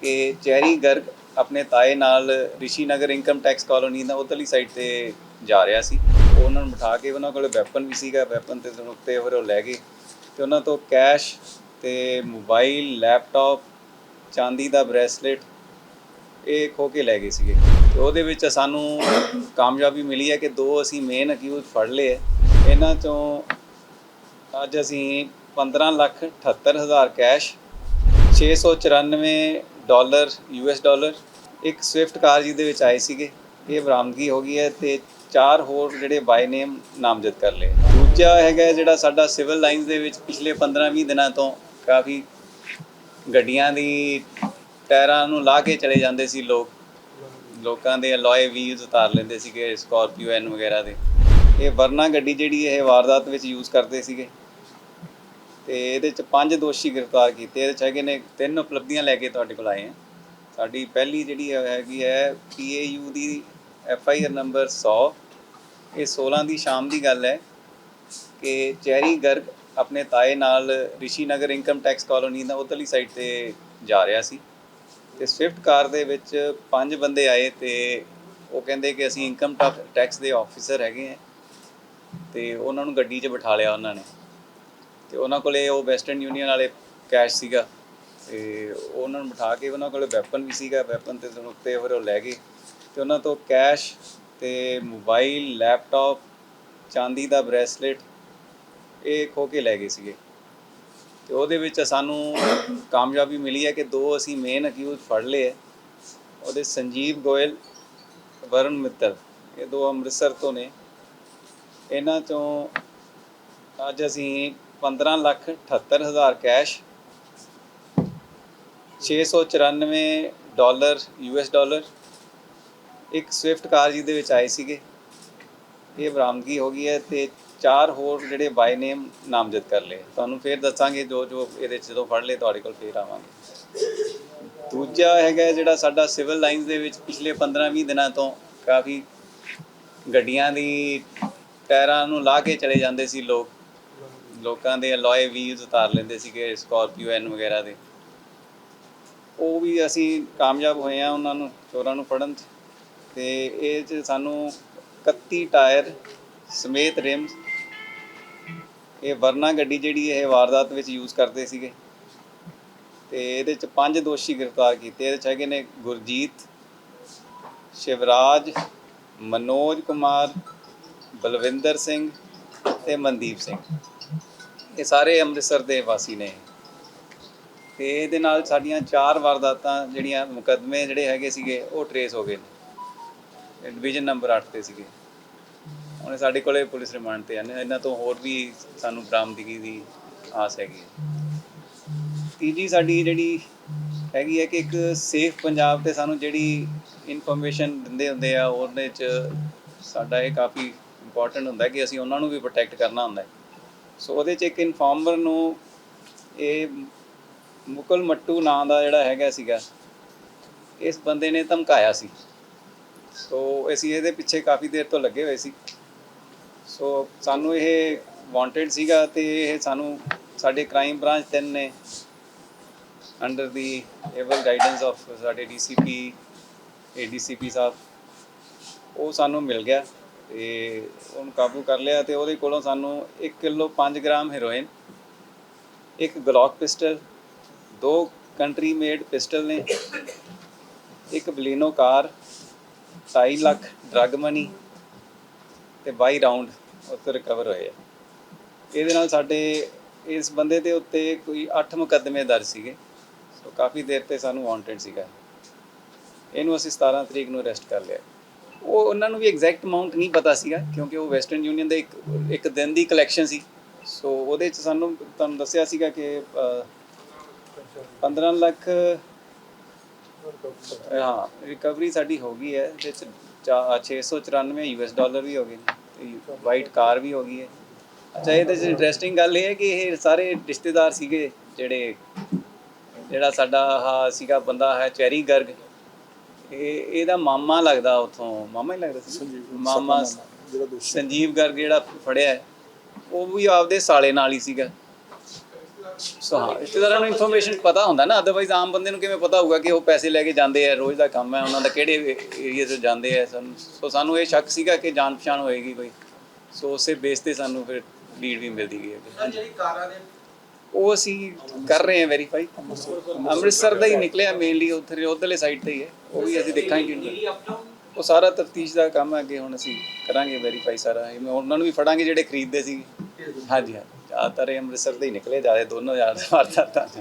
ਕਿ ਚੈਰੀ ਗਰਗ ਆਪਣੇ ਤਾਏ ਨਾਲ Rishi Nagar income tax colony ਦਾ ਉਧਰਲੀ ਸਾਈਡ ਤੇ ਜਾ ਰਿਹਾ ਸੀ। ਉਹਨਾਂ ਨੂੰ ਬਿਠਾ ਕੇ ਉਹਨਾਂ ਕੋਲ ਵੈਪਨ ਵੀ ਸੀਗਾ ਵੈਪਨ ਤੇ ਤੁਹਾਨੂੰ ਉੱਤੇ ਫਿਰ ਉਹ ਲੈ ਗਏ ਤੇ ਉਹਨਾਂ ਤੋਂ ਕੈਸ਼ ਤੇ ਮੋਬਾਈਲ ਲੈਪਟਾਪ ਚਾਂਦੀ ਦਾ ਬ੍ਰੈਸਲੇਟ ਇਹ ਖੋ ਕੇ ਲੈ ਗਏ ਸੀਗੇ। ਤੇ ਉਹਦੇ ਵਿੱਚ ਸਾਨੂੰ ਕਾਮਯਾਬੀ ਮਿਲੀ ਹੈ ਕਿ ਦੋ ਅਸੀਂ ਮੇਨ ਅਕਿਊਜ਼ ਫੜ ਲਏ ਇਹਨਾਂ ਚੋਂ ਅੱਜ ਅਸੀਂ 15 ਲੱਖ 78 ਹਜ਼ਾਰ ਕੈਸ਼ 694 ਡਾਲਰ ਯੂਐਸ ਡਾਲਰ। ਇੱਕ ਸਵਿਫਟ ਕਾਰ ਜਿਹਦੇ ਵਿੱਚ ਆਏ ਸੀਗੇ। ਇਹ ਬਰਾਮਦਗੀ ਹੋ ਗਈ ਹੈ ਤੇ ਚਾਰ ਹੋਰ ਜਿਹੜੇ ਬਾਈ ਨੇਮ ਨਾਮਜ਼ਦ ਕਰ ਲਏ। ਦੂਜਾ ਹੈਗਾ ਜਿਹੜਾ ਸਾਡਾ ਸਿਵਲ ਲਾਈਨਸ ਦੇ ਵਿੱਚ ਪਿਛਲੇ 15-20 ਦਿਨਾਂ ਤੋਂ ਕਾਫੀ ਗੱਡੀਆਂ ਦੀ ਟਾਇਰਾਂ ਨੂੰ ਲਾ ਕੇ ਚਲੇ ਜਾਂਦੇ ਸੀ ਲੋਕ। ਲੋਕਾਂ ਦੇ ਅਲੋਏ ਵੀਲਸ ਉਤਾਰ ਲੈਂਦੇ ਸੀਗੇ ਸਕਾਰਪੀਓ ਐਨ ਵਗੈਰਾ ਦੇ। ਇਹ ਵਰਨਾ ਗੱਡੀ ਜਿਹੜੀ ਇਹ ਵਾਰਦਾਤ ਵਿੱਚ ਯੂਜ਼ ਕਰਦੇ ਸੀਗੇ। ਤੇ ਇਹਦੇ ਚ ਪੰਜ ਦੋਸ਼ੀ ਗ੍ਰਿਫਤਾਰ ਕੀਤੇ, ਇਹਦੇ ਚ ਹੈਗੇ ਨੇ ਤਿੰਨ ਉਪਲਬਧੀਆਂ ਲੈ ਕੇ ਤੁਹਾਡੇ ਕੋਲ ਆਏ ਹਾਂ ਸਾਡੀ ਪਹਿਲੀ ਜਿਹੜੀ ਹੈਗੀ ਹੈ ਪੀਏਯੂ ਦੀ ਐਫ ਆਈ ਆਰ ਨੰਬਰ 100 ਇਹ 16 ਦੀ ਸ਼ਾਮ ਦੀ ਗੱਲ ਹੈ ਕਿ ਚੈਰੀ ਗਰਗ ਆਪਣੇ ਤਾਏ ਨਾਲ Rishi Nagar income tax colony ਦਾ ਉਧਰਲੀ ਸਾਈਡ ਤੇ ਜਾ ਰਿਹਾ ਸੀ ਤੇ ਸਵਿਫਟ ਕਾਰ ਦੇ ਵਿੱਚ ਪੰਜ ਬੰਦੇ ਆਏ ਤੇ ਉਹ ਕਹਿੰਦੇ ਕਿ ਅਸੀਂ ਇਨਕਮ ਟੈਕਸ ਦੇ ਆਫੀਸਰ ਹੈਗੇ ਆ ਤੇ ਉਹਨਾਂ ਨੂੰ ਗੱਡੀ 'ਚ ਬਿਠਾ ਲਿਆ ਉਹਨਾਂ ਨੇ। ਤੇ ਉਹਨਾਂ ਕੋਲੇ ਉਹ ਵੈਸਟਰਨ ਯੂਨੀਅਨ ਵਾਲੇ ਕੈਸ਼ ਸੀਗਾ ਤੇ ਉਹਨਾਂ ਨੂੰ ਬਿਠਾ ਕੇ ਉਹਨਾਂ ਕੋਲੇ ਵੈਪਨ ਵੀ ਸੀਗਾ ਵੈਪਨ ਤੇ ਉੱਤੇ ਫਿਰ ਉਹ ਲੈ ਗਏ ਤੇ ਉਹਨਾਂ ਤੋਂ ਕੈਸ਼ ਤੇ ਮੋਬਾਈਲ ਲੈਪਟਾਪ ਚਾਂਦੀ ਦਾ ਬ੍ਰੈਸਲੇਟ ਇਹ ਖੋ ਕੇ ਲੈ ਗਏ ਸੀਗੇ। ਤੇ ਉਹਦੇ ਵਿੱਚ ਸਾਨੂੰ ਕਾਮਯਾਬੀ ਮਿਲੀ ਹੈ ਕਿ ਦੋ ਅਸੀਂ ਮੇਨ ਅਕਿਊਜ਼ ਫੜ ਲਏ ਹੈ। ਉਹਦੇ ਸੰਜੀਵ ਗੋਇਲ, ਵਰੁਣ ਮਿੱਤਲ, ਇਹ ਦੋ ਅੰਮ੍ਰਿਤਸਰ ਤੋਂ ਨੇ। ਇਹਨਾਂ ਚੋਂ ਅੱਜ ਅਸੀਂ 15 ਲੱਖ 78 ਹਜ਼ਾਰ ਕੈਸ਼ 694 ਡਾਲਰ ਯੂਐਸ ਡਾਲਰ। ਇੱਕ ਸਵਿਫਟ ਕਾਰ ਜਿਹਦੇ ਵਿੱਚ ਆਏ ਸੀਗੇ। ਇਹ ਬਰਾਮਦਗੀ ਹੋ ਗਈ ਹੈ ਤੇ ਚਾਰ ਹੋਰ ਜਿਹੜੇ ਬਾਈ ਨੇਮ ਨਾਮਜ਼ਦ ਕਰ ਲਏ। ਤੁਹਾਨੂੰ ਫੇਰ ਦੱਸਾਂਗੇ ਜੋ ਜੋ ਇਹਦੇ 'ਚ ਜਦੋਂ ਫੜ ਲਏ, ਤੁਹਾਡੇ ਕੋਲ ਫੇਰ ਆਵਾਂਗੇ। ਦੂਜਾ ਹੈਗਾ ਜਿਹੜਾ ਸਾਡਾ ਸਿਵਲ ਲਾਈਨਸ ਦੇ ਵਿੱਚ ਪਿਛਲੇ 15-20 ਦਿਨਾਂ ਤੋਂ ਕਾਫੀ ਗੱਡੀਆਂ ਦੀ ਟਾਇਰਾਂ ਨੂੰ ਲਾ ਕੇ ਚਲੇ ਜਾਂਦੇ ਸੀ ਲੋਕ। ਲੋਕਾਂ ਦੇ ਅਲੋਏ ਵੀਲਸ ਉਤਾਰ ਲੈਂਦੇ ਸੀਗੇ ਸਕਾਰਪੀਓ ਐਨ ਵਗੈਰਾ ਦੇ। ਉਹ ਵੀ ਅਸੀਂ ਕਾਮਯਾਬ ਹੋਏ ਆ ਉਹਨਾਂ ਨੂੰ, ਚੋਰਾਂ ਨੂੰ ਫੜਨ 'ਚ। ਤੇ ਇਹ 'ਚ ਸਾਨੂੰ 31 ਟਾਇਰ ਸਮੇਤ ਰਿਮਸ ਇਹ ਵਰਨਾ ਗੱਡੀ ਜਿਹੜੀ ਇਹ ਵਾਰਦਾਤ ਵਿੱਚ ਯੂਜ਼ ਕਰਦੇ ਸੀਗੇ। ਤੇ ਇਹਦੇ ਚ ਪੰਜ ਦੋਸ਼ੀ ਗ੍ਰਿਫਤਾਰ ਕੀਤੇ। ਇਹਦੇ ਚ ਹੈਗੇ ਨੇ ਗੁਰਜੀਤ, ਸ਼ਿਵਰਾਜ, ਮਨੋਜ ਕੁਮਾਰ, ਬਲਵਿੰਦਰ ਸਿੰਘ ਤੇ ਮਨਦੀਪ ਸਿੰਘ। ਇਹ ਸਾਰੇ ਅੰਮ੍ਰਿਤਸਰ ਦੇ ਵਾਸੀ ਨੇ। ਤੇ ਇਹਦੇ ਨਾਲ ਸਾਡੀਆਂ ਚਾਰ ਵਾਰਦਾਤਾਂ ਜਿਹੜੀਆਂ ਮੁਕੱਦਮੇ ਜਿਹੜੇ ਹੈਗੇ ਸੀਗੇ, ਉਹ ਟਰੇਸ ਹੋ ਗਏ ਨੇ। ਡਿਵੀਜ਼ਨ ਨੰਬਰ 8 ਤੇ ਸੀਗੇ। ਹੁਣ ਸਾਡੇ ਕੋਲੇ ਪੁਲਿਸ ਰਿਮਾਂਡ ਤੇ ਹਨ ਇਹਨਾਂ ਤੋਂ ਹੋਰ ਵੀ ਸਾਨੂੰ ਬਰਾਮਦਗੀ ਦੀ ਆਸ ਹੈਗੀ ਹੈ। ਤੀਜੀ ਸਾਡੀ ਜਿਹੜੀ ਹੈਗੀ ਹੈ ਕਿ ਇੱਕ ਸੇਫ ਪੰਜਾਬ ਤੇ ਸਾਨੂੰ ਜਿਹੜੀ ਇਨਫੋਰਮੇਸ਼ਨ ਦਿੰਦੇ ਹੁੰਦੇ ਆ, ਉਹਦੇ ਚ ਸਾਡਾ ਇਹ ਕਾਫੀ ਇੰਪੋਰਟੈਂਟ ਹੁੰਦਾ ਕਿ ਅਸੀਂ ਉਹਨਾਂ ਨੂੰ ਵੀ ਪ੍ਰੋਟੈਕਟ ਕਰਨਾ ਹੁੰਦਾ ਸੋ ਉਹਦੇ ਚ ਇੱਕ ਇਨਫਾਰਮਰ ਨੂੰ ਇਹ ਮੁਕਲ ਮੱਟੂ ਨਾਂ ਦਾ ਜਿਹੜਾ ਹੈਗਾ ਸੀਗਾ, ਇਸ ਬੰਦੇ ਨੇ ਧਮਕਾਇਆ ਸੀ। ਸੋ ਅਸੀਂ ਇਹਦੇ ਪਿੱਛੇ ਕਾਫੀ ਦੇਰ ਤੋਂ ਲੱਗੇ ਹੋਏ ਸੀ। ਸੋ ਸਾਨੂੰ ਇਹ ਵਾਂਟਡ ਸੀਗਾ ਤੇ ਇਹ ਸਾਨੂੰ, ਸਾਡੇ ਕ੍ਰਾਈਮ ਬ੍ਰਾਂਚ ਤਿੰਨ ਨੇ under the able guidance of ਸਾਡੇ ਡੀਸੀਪੀ ਏਡੀਸੀਪੀ ਸਾਹਿਬ, ਉਹ ਸਾਨੂੰ ਮਿਲ ਗਿਆ। ਤੇ ਉਹਨੂੰ ਕਾਬੂ ਕਰ ਲਿਆ ਤੇ ਉਹਦੇ ਕੋਲੋਂ ਸਾਨੂੰ 1 ਕਿਲੋ 5 ਗ੍ਰਾਮ ਹੈਰੋਇਨ, ਇੱਕ ਗਲੌਕ ਪਿਸਟਲ, ਦੋ ਕੰਟਰੀ ਮੇਡ ਪਿਸਟਲ ਨੇ, ਇੱਕ Baleno car 2.5 lakh drug money ਤੇ 22 ਰਾਉਂਡ ਉੱਤੇ ਰਿਕਵਰ ਹੋਏ ਆ। ਇਹਦੇ ਨਾਲ ਸਾਡੇ ਇਸ ਬੰਦੇ ਦੇ ਉੱਤੇ ਕੋਈ 8 ਮੁਕੱਦਮੇ ਦਰਜ ਸੀਗੇ, ਸੋ ਕਾਫੀ ਦੇਰ ਤੇ ਸਾਨੂੰ ਵਾਂਟਡ ਸੀਗਾ। ਇਹਨੂੰ ਅਸੀਂ 17 ਤਰੀਕ ਨੂੰ ਅਰੈਸਟ ਕਰ ਲਿਆ। ਉਹ ਉਹਨਾਂ ਨੂੰ ਵੀ ਐਗਜ਼ੈਕਟ ਅਮਾਉਂਟ ਨਹੀਂ ਪਤਾ ਸੀਗਾ ਕਿਉਂਕਿ ਉਹ ਵੈਸਟਰਨ ਯੂਨੀਅਨ ਦੇ ਇੱਕ ਇੱਕ ਦਿਨ ਦੀ ਕਲੈਕਸ਼ਨ ਸੀ। ਸੋ ਉਹਦੇ ਚ ਸਾਨੂੰ ਤੁਹਾਨੂੰ ਦੱਸਿਆ ਸੀਗਾ ਕਿ ਅਹ, 15 ਲੱਖ ਹਾਂ ਰਿਕਵਰੀ ਸਾਡੀ ਹੋ ਗਈ ਹੈ ਇਹਦੇ ਚ ਚਾ- 694 ਯੂਐਸ ਡਾਲਰ ਵੀ ਹੋ ਗਏ ਨੇ ਤੇ ਵਾਈਟ ਕਾਰ ਵੀ ਹੋ ਗਈ ਹੈ। ਅੱਛਾ ਇਹਦੇ ਚ ਇੰਟਰਸਟਿੰਗ ਗੱਲ ਇਹ ਹੈ ਕਿ ਇਹ ਸਾਰੇ ਰਿਸ਼ਤੇਦਾਰ ਸੀਗੇ ਜਿਹੜੇ ਜਿਹੜਾ ਸਾਡਾ ਆਹ ਸੀਗਾ ਬੰਦਾ ਹੈ ਚੈਰੀ ਗਰਗ ਇਹ ਇਹਦਾ ਮਾਮਾ ਲੱਗਦਾ ਉਥੋਂ। ਮਾਮਾ ਹੀ ਲੱਗਦਾ ਸੀ ਮਾਮਾ ਜਿਹੜਾ ਦੋਸ਼ੀ ਸੰਜੀਵ ਗਰਗ ਜਿਹੜਾ ਫੜਿਆ ਹੈ, ਉਹ ਵੀ ਆਪਦੇ ਸਾਲੇ ਨਾਲ ਹੀ ਸੀਗਾ। ਸੋ ਹਾਂ ਰਿਸ਼ਤੇਦਾਰਾਂ ਨੂੰ ਇਨਫੋਰਮੇਸ਼ਨ ਪਤਾ ਹੁੰਦਾ ਨਾ ਅਦਰਵਾਈਜ਼ ਆਮ ਬੰਦੇ ਨੂੰ ਕਿਵੇਂ ਪਤਾ ਹੋਊਗਾ ਕਿ ਉਹ ਪੈਸੇ ਲੈ ਕੇ ਜਾਂਦੇ ਆ ਰੋਜ਼ ਦਾ ਕੰਮ ਹੈ ਉਹਨਾਂ ਦਾ ਕਿਹੜੇ ਏਰੀਆ ਤੋਂ ਜਾਂਦੇ ਆ ਸਾਨੂੰ। ਸੋ ਸਾਨੂੰ ਇਹ ਸ਼ੱਕ ਸੀਗਾ ਕਿ ਜਾਣ ਪਛਾਣ ਹੋਏਗੀ ਕੋਈ। ਸੋ ਉਸੇ ਬੇਸ ਤੇ ਸਾਨੂੰ ਫਿਰ ਲੀਡ ਵੀ ਮਿਲਦੀ ਗਈ ਹੈ। ਜਿਹੜੀ ਕਾਰਾਂ ਦੇ ਉਹ ਅਸੀਂ ਕਰ ਰਹੇ ਹਾਂ ਵੈਰੀਫਾਈ ਅੰਮ੍ਰਿਤਸਰ ਦਾ ਹੀ ਨਿਕਲਿਆ ਮੇਨਲੀ ਉੱਥੇ ਉਧਰਲੇ ਸਾਈਡ ਤੇ ਹੀ ਹੈ। ਉਹ ਵੀ ਅਸੀਂ ਦੇਖਾਂਗੇ ਉਹ ਸਾਰਾ ਤਫਤੀਸ਼ ਦਾ ਕੰਮ ਹੈ ਅੱਗੇ ਹੁਣ ਅਸੀਂ ਕਰਾਂਗੇ ਵੈਰੀਫਾਈ ਸਾਰਾ। ਇਹ ਉਹਨਾਂ ਨੂੰ ਵੀ ਫੜਾਂਗੇ ਜਿਹੜੇ ਖਰੀਦਦੇ ਸੀ। ਹਾਂਜੀ ਹਾਂ ਜ਼ਿਆਦਾਤਰ ਇਹ ਅੰਮ੍ਰਿਤਸਰ ਦੇ ਹੀ ਨਿਕਲੇ, ਜ਼ਿਆਦਾ ਦੋਨੋਂ ਜ਼ਿਆਦਾ ਵਾਰਦਾਤਾਂ